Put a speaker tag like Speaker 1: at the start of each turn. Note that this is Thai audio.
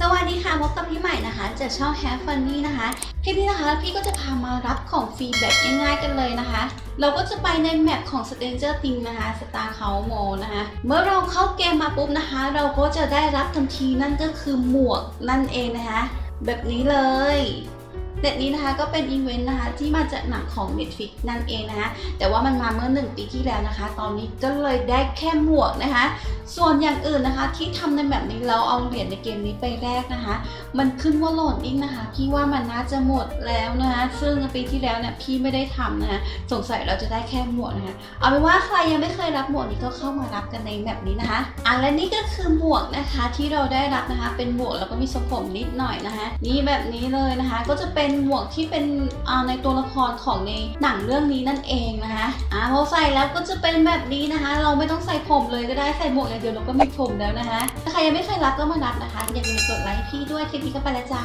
Speaker 1: สวัสดีค่ะพบกับพี่ใหม่นะคะจากช่อง Have Funny นะคะ คลิปนี้นะคะพี่ก็จะพามารับของฟรีแบบง่ายๆกันเลยนะคะ เราก็จะไปในแมปของ Stranger Things นะคะ Star House Mall นะคะ เมื่อเราเข้าเกมมาปุ๊บนะคะ เราก็จะได้รับทันทีนั่นก็คือหมวกนั่นเองนะคะ แบบนี้เลย เด็ดนี้นะคะก็เป็นอีเวนต์นะคะที่มาจากหนังของ Netflix นั่นเองนะคะแต่ว่ามันมาเมื่อหนึ่งปีที่แล้วนะคะ ตอนนี้ก็เลยได้แค่หมวกนะคะ ส่วนอย่างอื่นนะคะ ที่ทำในแบบนี้เราเอาเหรียญในเกมนี้ไปแลกนะคะ มันขึ้นว่าโหลดดิ้งนะคะ พี่ว่ามันน่าจะหมดแล้วนะคะ ซึ่งปีที่แล้วเนี่ยพี่ไม่ได้ทำนะคะสงสัยเราจะได้แค่หมวกนะคะ เอาเป็นว่าใครยังไม่เคยรับหมวกนี้ก็เข้ามารับกันในแบบนี้นะคะอะและนี่ก็คือหมวกนะคะที่เราได้รับนะคะ เป็นหมวกแล้วก็มีทรงผมนิดหน่อยนะคะ นี่แบบนี้เลยนะคะ ก็จะเป็น็นหมวกที่เป็นในตัวละครของในหนังเรื่องนี้นั่นเองนะคะอ่าพอใส่แล้วก็จะเป็นแบบนี้นะคะ เราไม่ต้องใส่ผมเลยก็ได้ใส่หมวกอย่างเดียวเราก็มีผมแล้วนะคะถ้าใครยังไม่เคยรับก็มารับนะคะอย่าลืมกดไลค์พี่ด้วยคลิปนี้ก็ไปแล้วจ้า